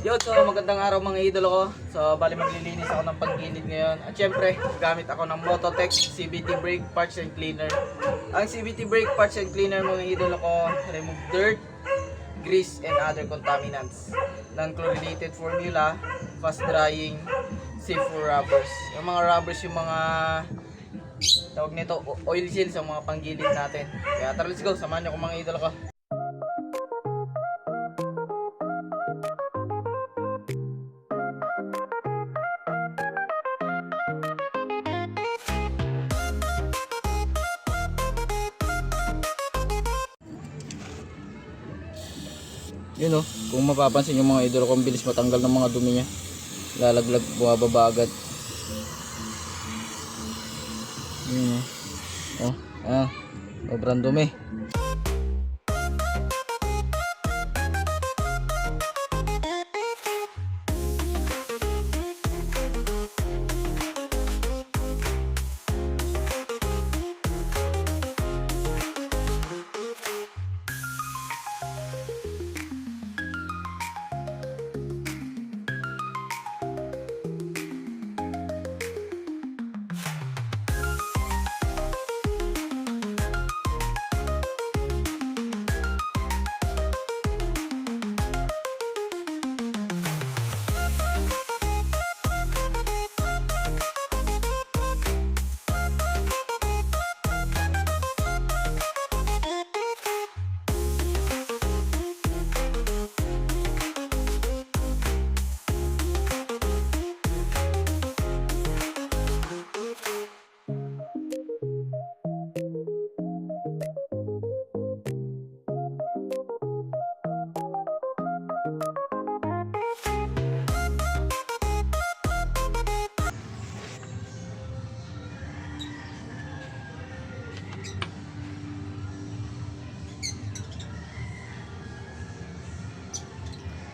Yo, so magandang araw mga idolo ko. So, bali maglilinis ako ng paggilid ngayon. At syempre, gamit ako ng Mototech CVT Brake Parts and Cleaner. Ang CVT Brake Parts and Cleaner mga idolo ko, remove dirt, grease, and other contaminants. Non-chlorinated formula, fast drying, safe for rubbers. Yung mga rubbers, yung mga tawag nito, oil seal sa mga panggilid natin. Kaya tara, let's go. Samahan niyo ko mga idolo ko. Yun oh, kung mapapansin yung mga idol ko, ang bilis matanggal ng mga dumi niya. Lalaglag, bumababa agad. Yun oh. Oh, ah, sobrang dumi.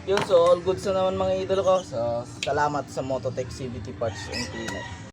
Yun, so all goods na naman mga idol ko. So, salamat sa Mototech CVT Parts and Cleaner.